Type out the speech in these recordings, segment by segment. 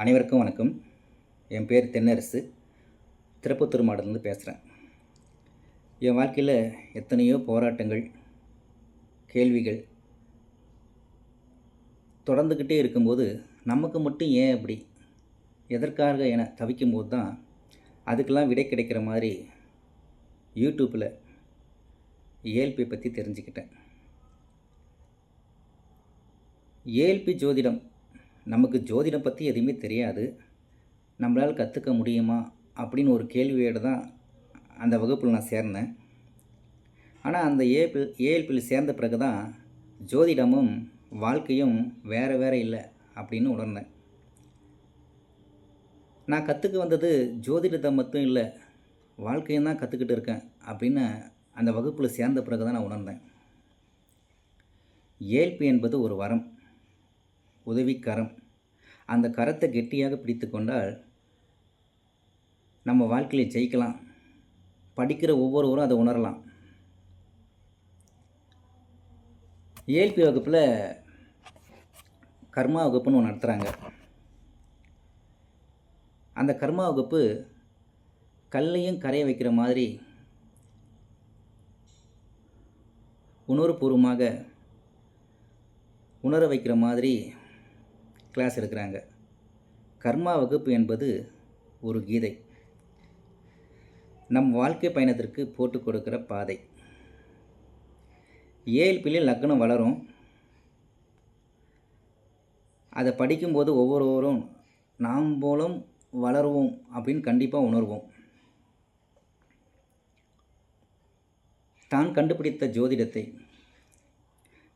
அனைவருக்கும் வணக்கம். என் பேர் தென்னரசு. திருப்பத்தூர் மாவட்டத்துலேருந்து பேசுகிறேன் என் வாழ்க்கையில் எத்தனையோ போராட்டங்கள் கேள்விகள் தொடர்ந்துக்கிட்டே இருக்கும்போது நமக்கு மட்டும் ஏன் அப்படி? எதற்காக என தவிக்கும்போது தான் அதுக்கெல்லாம் விடை கிடைக்கிற மாதிரி யூடியூப்பில் ஏல்பி பற்றி தெரிஞ்சுக்கிட்டேன். ஏல்பி ஜோதிடம் நமக்கு ஜோதிடம் பற்றி எதுவுமே தெரியாது. நம்மளால் கற்றுக்க முடியுமா? அப்படின்னு ஒரு கேள்வியோடு தான் அந்த வகுப்பில் நான் சேர்ந்தேன். ஆனால் அந்த ஏபி ஏஎல்பியில் சேர்ந்த பிறகு தான் ஜோதிடமும் வாழ்க்கையும் வேறு வேறு இல்லை அப்படின்னு உணர்ந்தேன். நான் கற்றுக்க வந்தது ஜோதிடத்தை மட்டும் இல்லை வாழ்க்கையும் தான் கற்றுக்கிட்டு இருக்கேன் அப்படின்னு அந்த வகுப்பில் சேர்ந்த பிறகு தான் நான் உணர்ந்தேன். ஏல்பி என்பது ஒரு வரம். உதவிக்கரம். அந்த கரத்தை கெட்டியாக பிடித்து கொண்டால் நம்ம வாழ்க்கையில் ஜெயிக்கலாம். படிக்கிற ஒவ்வொருவரும் அதை உணரலாம். ஏல்பி வகுப்பில் கர்மா வகுப்புன்னு ஒன்று நடத்துகிறாங்க அந்த கர்மா வகுப்பு கல்லையும் கரைய வைக்கிற மாதிரி உணர்வுபூர்வமாக உணர வைக்கிற மாதிரி கிளாஸ் எடுக்கிறாங்க. கர்மா வகுப்பு என்பது ஒரு கீதை. நம் வாழ்க்கை பயணத்திற்கு போட்டு கொடுக்கிற பாதை. ஏழ்பியில் லக்னம் வளரும். அதை படிக்கும்போது ஒவ்வொருவரும் நாம் போலும் வளருவோம் அப்படின்னு கண்டிப்பாக உணர்வோம். தான் கண்டுபிடித்த ஜோதிடத்தை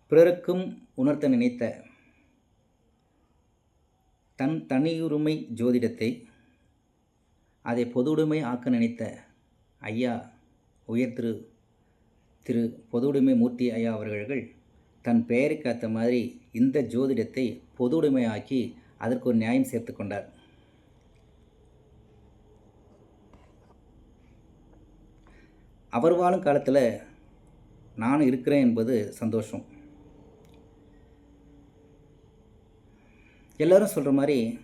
பிறருக்கும் உணர்த்த நினைத்த தன் தனியுரிமை ஜோதிடத்தை அதை பொதுவுடைமை ஆக்க நினைத்த ஐயா உயர் திரு திரு பொதுவுடைமை மூர்த்தி ஐயா அவர்கள் தன் பெயருக்கு ஏற்ற மாதிரி இந்த ஜோதிடத்தை பொதுவுடைமையாக்கி அதற்கு ஒரு நியாயம் சேர்த்து கொண்டார். அவர் வாழும் காலத்தில் நான் இருக்கிறேன் என்பது சந்தோஷம். எல்லோரும் சொல்கிற மாதிரி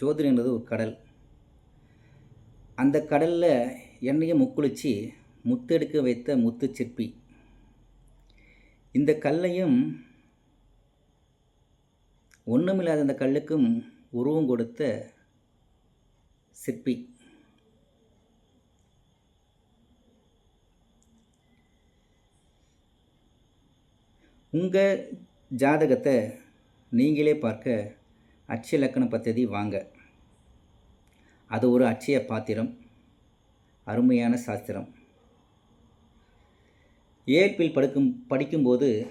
ஜோதிடன்றது ஒரு கடல். அந்த கடலில் என்னையும் முக்குளிச்சு முத்தெடுக்க வைத்த முத்து சிற்பி. இந்த கல்லையும் ஒன்றுமில்லாத அந்த கல்லுக்கும் உருவம் கொடுத்த சிற்பி. உங்கள் ஜாதகத்தை நீங்களே பார்க்க அட்சய லக்கண வாங்க. அது ஒரு அட்சய பாத்திரம் அருமையான சாஸ்திரம். ஏற்பில் படுக்கும் படிக்கும்போது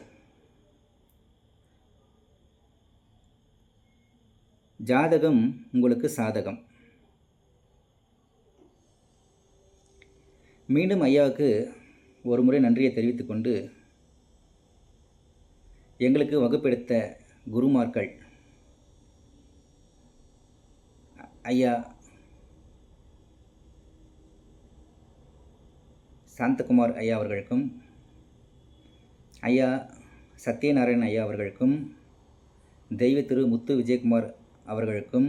ஜாதகம் உங்களுக்கு சாதகம். மீண்டும் ஐயாவுக்கு ஒரு முறை நன்றியை தெரிவித்துக்கொண்டு எங்களுக்கு வகுப்பெடுத்த குருமார்கள். ஐயா சாந்தகுமார் ஐயா அவர்களுக்கும் ஐயா சத்யநாராயண் ஐயா அவர்களுக்கும் தெய்வ திரு முத்து விஜயகுமார் அவர்களுக்கும்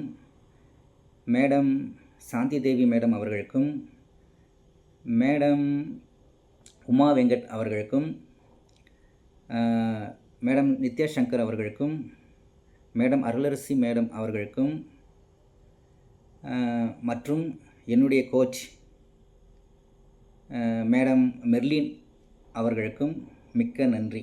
மேடம் சாந்தி தேவி மேடம் அவர்களுக்கும் மேடம் உமா வெங்கட் அவர்களுக்கும் மேடம் நித்யா சங்கர் அவர்களுக்கும் மேடம் அருளரசி மேடம் அவர்களுக்கும் மற்றும் என்னுடைய கோச் மேடம் மெர்லின் அவர்களுக்கும் மிக்க நன்றி.